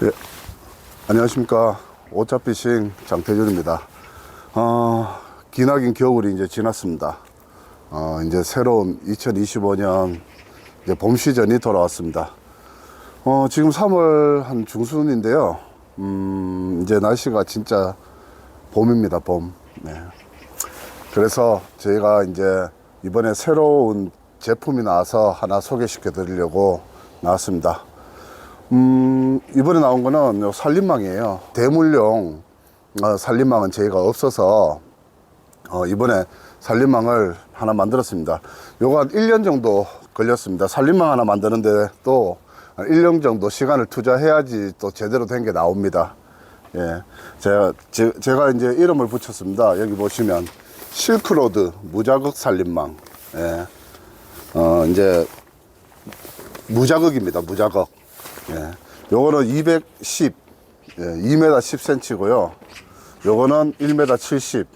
예, 안녕하십니까. 오차피싱 장태준입니다. 어, 기나긴 겨울이 이제 지났습니다. 어, 이제 새로운 2025년 이제 봄 시즌이 돌아왔습니다. 어, 지금 3월 한 중순인데요. 음, 이제 날씨가 진짜 봄입니다, 봄. 네. 그래서 저희가 이제 이번에 새로운 제품이 나와서 하나 소개시켜 드리려고 나왔습니다. 음, 이번에 나온 거는 요 산림망이에요. 대물용 어, 산림망은 저희가 없어서 어, 이번에 산림망을 하나 만들었습니다. 요거 한 1년 정도 걸렸습니다. 산림망 하나 만드는데 또 1년 정도 시간을 투자해야지 또 제대로 된 게 나옵니다. 예. 제가, 제, 제가 이제 이름을 붙였습니다. 여기 보시면 실크로드 무자극 산림망. 예. 어, 이제 무자극입니다. 무자극. 예. 요거는 210, 예, 2m 10cm고요. 요거는 1m 70,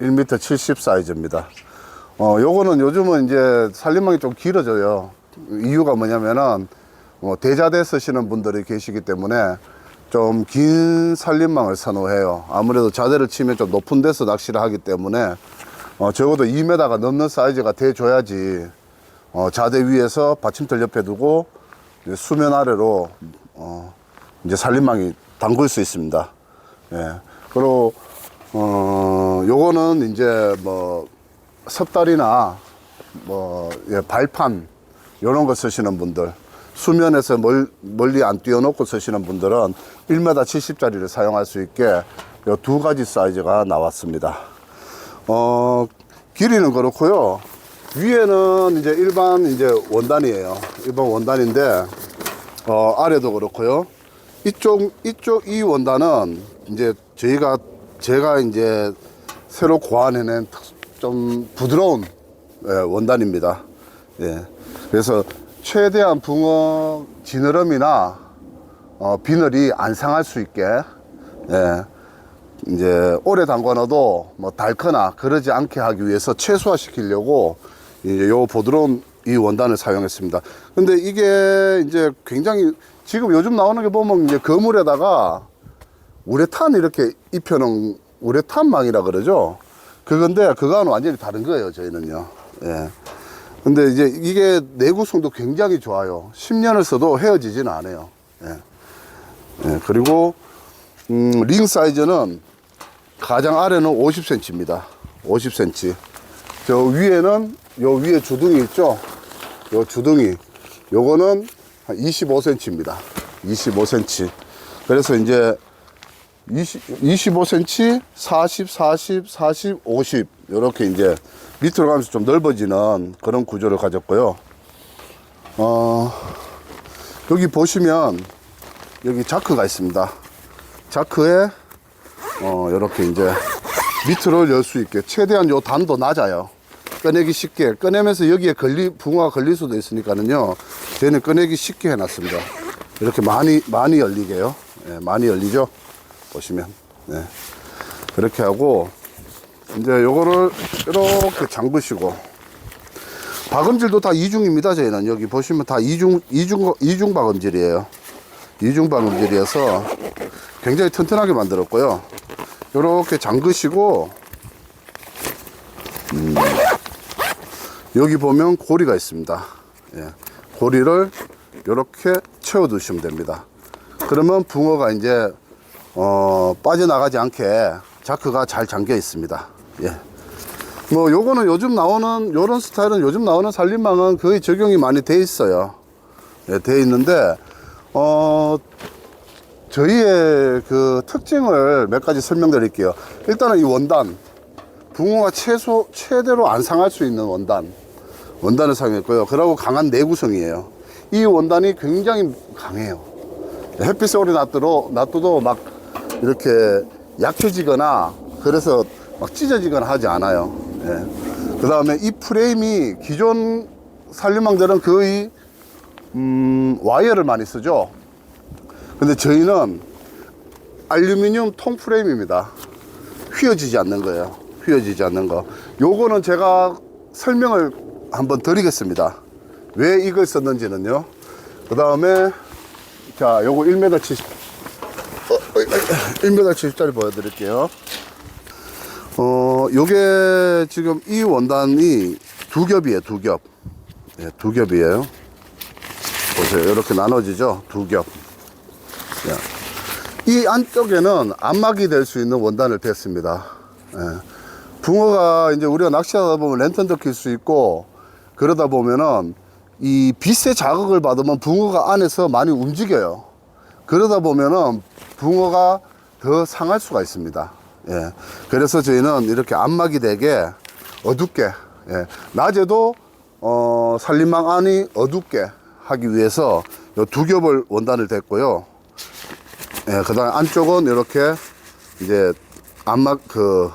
1m 70 사이즈입니다. 어, 요거는 요즘은 이제 살림망이 좀 길어져요. 이유가 뭐냐면은 뭐 대자대 쓰시는 분들이 계시기 때문에 좀 긴 살림망을 선호해요. 아무래도 자대를 치면 좀 높은 데서 낚시를 하기 때문에 어, 적어도 2m가 넘는 사이즈가 돼줘야지 어, 자대 위에서 받침대 옆에 두고 수면 아래로 어, 이제 살림망이 담글 수 있습니다. 예. 그리고 어, 요거는 이제 뭐 섭다리나 뭐 예, 발판 요런 거 쓰시는 분들 수면에서 멀, 멀리 안 띄워놓고 쓰시는 분들은 1m 70짜리를 사용할 수 있게 요 두 가지 사이즈가 나왔습니다. 어, 길이는 그렇고요. 위에는 이제 일반 이제 원단이에요. 일반 원단인데 어, 아래도 그렇고요. 이쪽 이쪽 이 원단은 이제 저희가 제가 이제 새로 고안해낸 특- 좀 부드러운 예, 원단입니다. 예. 그래서 최대한 붕어 지느러미나 어, 비늘이 안 상할 수 있게 예. 이제 오래 담궈놔도 뭐 닳거나 그러지 않게 하기 위해서 최소화 시키려고 이제 요 부드러운 이 원단을 사용했습니다. 근데 이게 이제 굉장히 지금 요즘 나오는 게 보면 이제 거물에다가 우레탄 이렇게 입혀놓은 우레탄망이라 그러죠. 그건데 그거는 완전히 다른 거예요. 저희는요. 예. 근데 이제 이게 내구성도 굉장히 좋아요. 10년을 써도 헤어지지는 않아요. 예. 예, 그리고 음, 링 사이즈는 가장 아래는 50cm입니다. 50cm. 저 위에는 요 위에 주둥이 있죠? 요 주둥이. 요거는 한 25cm입니다. 25cm. 그래서 이제 20, 25cm, 40, 40, 40, 50. 요렇게 이제 밑으로 가면서 좀 넓어지는 그런 구조를 가졌고요. 어, 여기 보시면 여기 자크가 있습니다. 자크에 어, 이렇게 이제 밑으로 열 수 있게 최대한 요 단도 낮아요. 꺼내기 쉽게 꺼내면서 여기에 걸리 붕어가 걸릴 수도 있으니까는요. 저희는 꺼내기 쉽게 해놨습니다. 이렇게 많이 많이 열리게요. 예, 많이 열리죠. 보시면 네. 그렇게 하고 이제 요거를 이렇게 잠그시고 박음질도 다 이중입니다. 저희는 여기 보시면 다 이중 이중 이중 박음질이에요. 이중 박음질이어서 굉장히 튼튼하게 만들었고요. 요렇게 잠그시고 음, 여기 보면 고리가 있습니다. 예, 고리를 이렇게 채워 두시면 됩니다. 그러면 붕어가 이제 어, 빠져나가지 않게 자크가 잘 잠겨 있습니다. 예. 뭐 요거는 요즘 나오는 요런 스타일은 요즘 나오는 산림망은 거의 적용이 많이 돼 있어요. 예, 돼 있는데 어 저희의 그 특징을 몇 가지 설명드릴게요. 일단은 이 원단 붕어가 최소 최대로 안 상할 수 있는 원단 원단을 사용했고요. 그리고 강한 내구성이에요. 이 원단이 굉장히 강해요. 햇빛에 오래 놔둬도 놔둬도 막 이렇게 약해지거나 그래서 막 찢어지거나 하지 않아요. 예. 그 다음에 이 프레임이 기존 산림망들은 거의 음, 와이어를 많이 쓰죠. 근데 저희는 알루미늄 통 프레임입니다. 휘어지지 않는 거예요. 휘어지지 않는 거. 요거는 제가 설명을 한번 드리겠습니다. 왜 이걸 썼는지는요. 그 다음에 자, 요거 1m 70, 1m 70짜리 보여드릴게요. 어, 요게 지금 이 원단이 두 겹이에요, 두 겹. 예, 두 겹이에요. 보세요. 이렇게 나눠지죠? 두 겹. 야. 이 안쪽에는 안막이 될 수 있는 원단을 뺐습니다. 예. 붕어가 이제 우리가 낚시하다 보면 랜턴도 킬수 있고 그러다 보면은 이 빛의 자극을 받으면 붕어가 안에서 많이 움직여요. 그러다 보면은 붕어가 더 상할 수가 있습니다. 예. 그래서 저희는 이렇게 안막이 되게 어둡게, 예. 낮에도 어, 살림망 안이 어둡게 하기 위해서 요두 겹을 원단을 댔고요. 예, 그 다음에 안쪽은 이렇게 이제 안막, 그,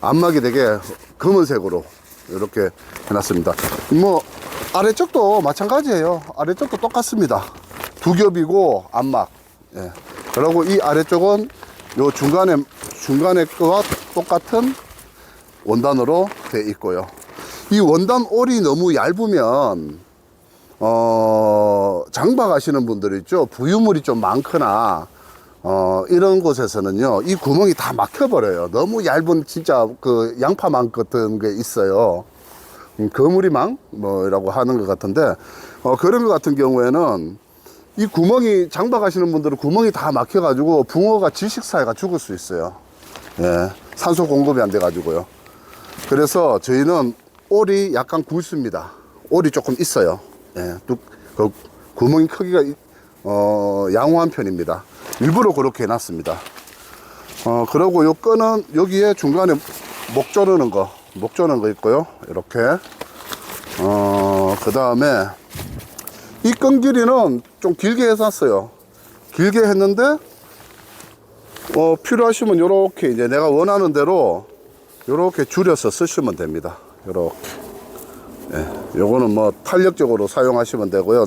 안막이 되게 검은색으로 이렇게 해놨습니다. 뭐, 아래쪽도 마찬가지예요. 아래쪽도 똑같습니다. 두 겹이고 안막. 예. 그리고 이 아래쪽은 요 중간에, 중간에 거와 똑같은 원단으로 돼 있고요. 이 원단 올이 너무 얇으면 어, 장박 하시는 분들 있죠. 부유물이 좀 많거나, 어, 이런 곳에서는요, 이 구멍이 다 막혀 버려요. 너무 얇은 진짜 그 양파망 같은 게 있어요. 음, 거무리망? 뭐라고 하는 것 같은데, 어, 그런 것 같은 경우에는 이 구멍이, 장박하시는 분들은 구멍이 다 막혀 가지고 붕어가 질식사회가 죽을 수 있어요. 예. 산소 공급이 안 돼 가지고요. 그래서 저희는 올이 약간 굵습니다. 올이 조금 있어요. 예, 뚝, 그 구멍 크기가 이- 어, 양호한 편입니다. 일부러 그렇게 해놨습니다. 어, 그리고 요 끈은 여기에 중간에 목 조르는 거, 목 조르는 거 있고요. 이렇게. 어, 그 다음에 이 끈 길이는 좀 길게 해놨어요. 길게 했는데, 어, 필요하시면 요렇게 이제 내가 원하는 대로 요렇게 줄여서 쓰시면 됩니다. 요렇게. 예, 요거는 뭐 탄력적으로 사용하시면 되고요.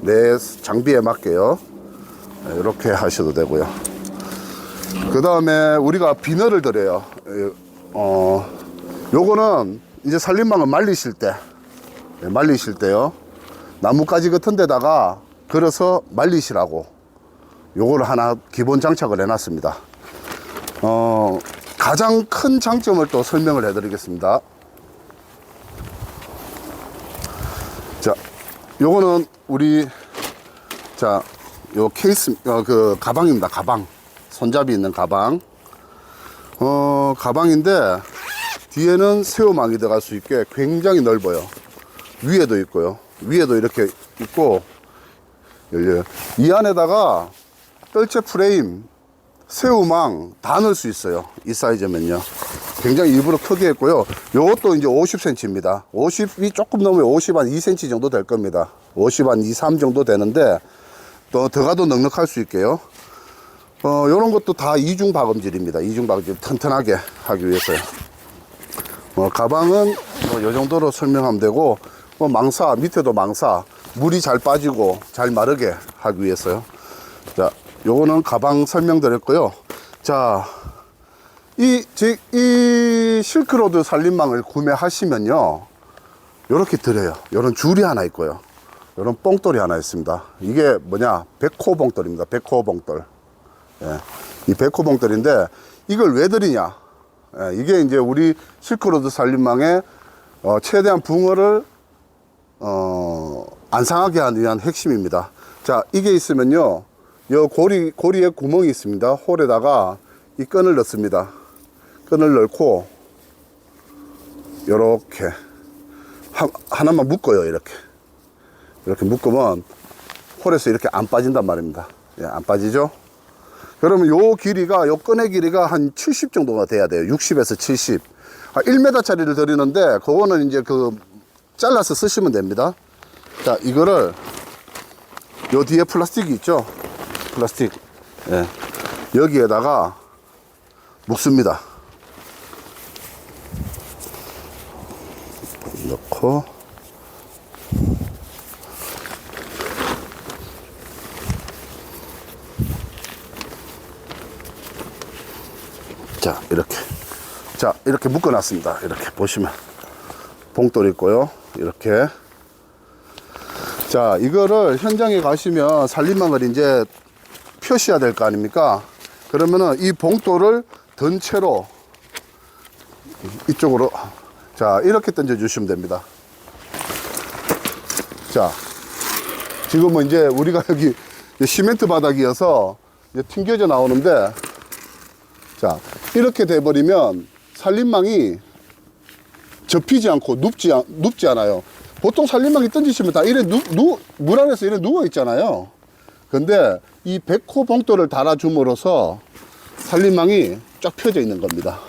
내 장비에 맞게요. 예, 이렇게 하셔도 되고요. 그 다음에 우리가 비너를 드려요. 예, 어, 요거는 이제 살림망을 말리실 때, 예, 말리실 때요. 나뭇가지 같은 데다가 걸어서 말리시라고 요거를 하나 기본 장착을 해놨습니다. 어, 가장 큰 장점을 또 설명을 해 드리겠습니다. 자, 요거는 우리 자, 요 케이스 어, 그 가방입니다. 가방. 손잡이 있는 가방. 어, 가방인데 뒤에는 새우망이 들어갈 수 있게 굉장히 넓어요. 위에도 있고요. 위에도 이렇게 있고 열려요. 이 안에다가 뜰채 프레임, 새우망 다 넣을 수 있어요. 이 사이즈면요. 굉장히 일부러 크게 했고요. 요것도 이제 50cm입니다. 50이 조금 넘으면 50 한 2cm 정도 될 겁니다. 50 한 2, 3 정도 되는데 또더 가도 넉넉할 수 있게요. 어, 요런 것도 다 이중 박음질입니다. 이중 박음질 튼튼하게 하기 위해서요. 어, 가방은 뭐 요 정도로 설명하면 되고 뭐 망사 밑에도 망사 물이 잘 빠지고 잘 마르게 하기 위해서요. 자, 요거는 가방 설명드렸고요. 자, 이, 즉, 이 실크로드 살림망을 구매하시면요. 요렇게 드려요. 요런 줄이 하나 있고요. 요런 뽕돌이 하나 있습니다. 이게 뭐냐? 백호 봉돌입니다. 백호 봉돌. 예. 이 백호 봉돌인데 이걸 왜 드리냐? 예, 이게 이제 우리 실크로드 살림망에 어, 최대한 붕어를 어, 안 상하게 하기 위한 핵심입니다. 자, 이게 있으면요. 요 고리, 고리에 구멍이 있습니다. 홀에다가 이 끈을 넣습니다. 끈을 넣고, 요렇게. 하, 하나만 묶어요, 이렇게. 이렇게 묶으면 홀에서 이렇게 안 빠진단 말입니다. 예, 안 빠지죠? 그러면 요 길이가, 요 끈의 길이가 한 70 정도가 돼야 돼요. 60에서 70. 아, 1m짜리를 드리는데, 그거는 이제 그, 잘라서 쓰시면 됩니다. 자, 이거를, 요 뒤에 플라스틱이 있죠? 플라스틱. 예. 여기에다가 묶습니다. 넣고, 이렇게. 자, 이렇게 묶어 놨습니다. 이렇게 보시면. 봉돌 있고요. 이렇게. 자, 이거를 현장에 가시면 살림망을 이제 표시해야 될 거 아닙니까? 그러면은 이 봉돌을 든 채로 이쪽으로 자 이렇게 던져 주시면 됩니다. 자 지금은 이제 우리가 여기 시멘트 바닥이어서 튕겨져 나오는데 자 이렇게 돼버리면 산림망이 접히지 않고 눕지, 않- 눕지 않아요. 보통 산림망이 던지시면 다 이래 누, 누, 물 안에서 이래 누워 있잖아요. 근데 이 백호 봉돌을 달아줌으로써 산림망이 쫙 펴져 있는 겁니다.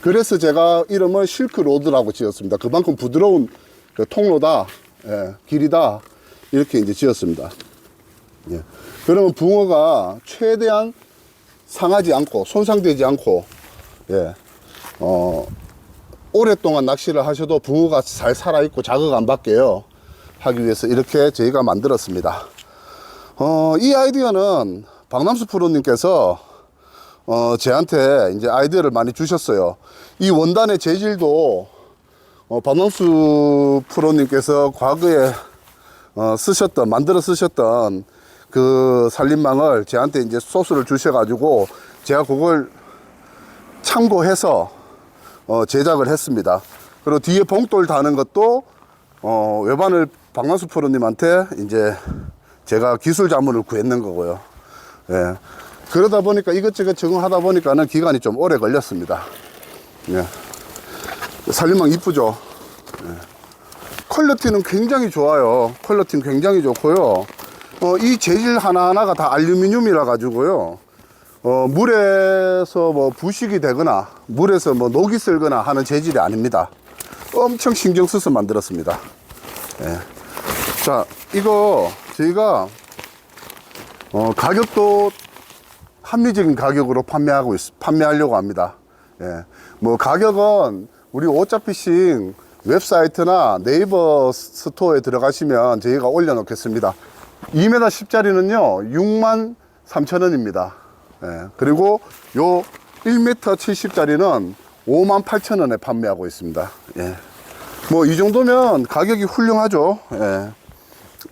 그래서 제가 이름을 실크로드라고 지었습니다. 그만큼 부드러운 그 통로다, 예, 길이다, 이렇게 이제 지었습니다. 예. 그러면 붕어가 최대한 상하지 않고, 손상되지 않고, 예, 어, 오랫동안 낚시를 하셔도 붕어가 잘 살아있고 자극 안 받게요. 하기 위해서 이렇게 저희가 만들었습니다. 어, 이 아이디어는 박남수 프로님께서 어, 저한테 이제 아이디어를 많이 주셨어요. 이 원단의 재질도 어, 박남수 프로님께서 과거에 어, 쓰셨던, 만들어 쓰셨던 그 살림망을 저한테 이제 소스를 주셔가지고 제가 그걸 참고해서 어, 제작을 했습니다. 그리고 뒤에 봉돌 다는 것도 어, 외반을 박만수 프로님한테 이제 제가 기술 자문을 구했는 거고요. 예. 그러다 보니까 이것저것 적응하다 보니까는 기간이 좀 오래 걸렸습니다. 예. 살림망 이쁘죠? 예. 퀄리티는 굉장히 좋아요. 퀄리티는 굉장히 좋고요. 어, 이 재질 하나하나가 다 알루미늄이라 가지고요. 어, 물에서 뭐 부식이 되거나 물에서 뭐 녹이 슬거나 하는 재질이 아닙니다. 엄청 신경 써서 만들었습니다. 예. 자, 이거 저희가 어, 가격도 합리적인 가격으로 판매하고 있, 판매하려고 합니다. 예. 뭐 가격은 우리 오짜피싱 웹사이트나 네이버 스토어에 들어가시면 저희가 올려놓겠습니다. 2m 10짜리는요, 6만 3천 원입니다. 예. 그리고 요 1m 70짜리는 5만 8천 원에 판매하고 있습니다. 예. 뭐 이 정도면 가격이 훌륭하죠. 예.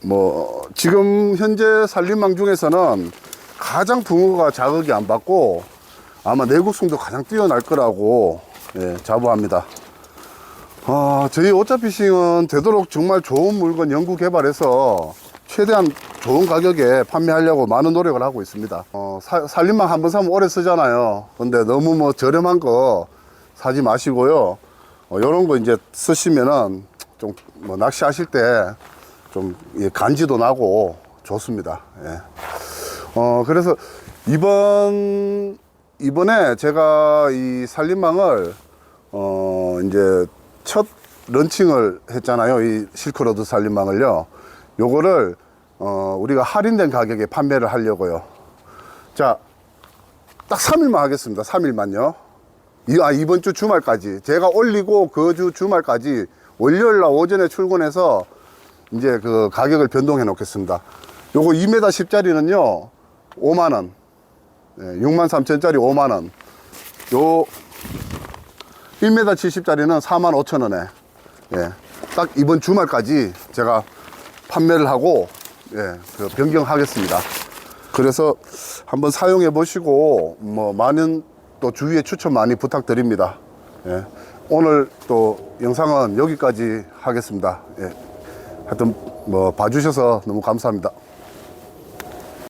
뭐 지금 현재 산림망 중에서는 가장 붕어가 자극이 안 받고 아마 내구성도 가장 뛰어날 거라고 예, 자부합니다. 아, 저희 오차피싱은 되도록 정말 좋은 물건 연구 개발해서 최대한 좋은 가격에 판매하려고 많은 노력을 하고 있습니다. 어, 사- 살림망 한번 사면 오래 쓰잖아요. 근데 너무 뭐 저렴한 거 사지 마시고요. 어, 요런 거 이제 쓰시면은 좀 뭐 낚시하실 때좀 간지도 나고 좋습니다. 예. 어, 그래서 이번, 이번에 제가 이 산림망을, 어, 이제 첫 런칭을 했잖아요. 이 실크로드 산림망을요. 요거를, 어, 우리가 할인된 가격에 판매를 하려고요. 자, 딱 3일만 하겠습니다. 3일만요. 이, 아, 이번 주 주말까지. 제가 올리고 그 주 주말까지 월요일 날 오전에 출근해서 이제 그 가격을 변동해 놓겠습니다. 요거 2m 10짜리는요, 5만원. 예, 6만 3천짜리 5만원. 요 1m 70짜리는 4만 5천원에. 예, 딱 이번 주말까지 제가 판매를 하고, 예, 그 변경하겠습니다. 그래서 한번 사용해 보시고, 뭐, 많은 또 주위에 추천 많이 부탁드립니다. 예, 오늘 또 영상은 여기까지 하겠습니다. 예. 하여튼 뭐 봐주셔서 너무 감사합니다.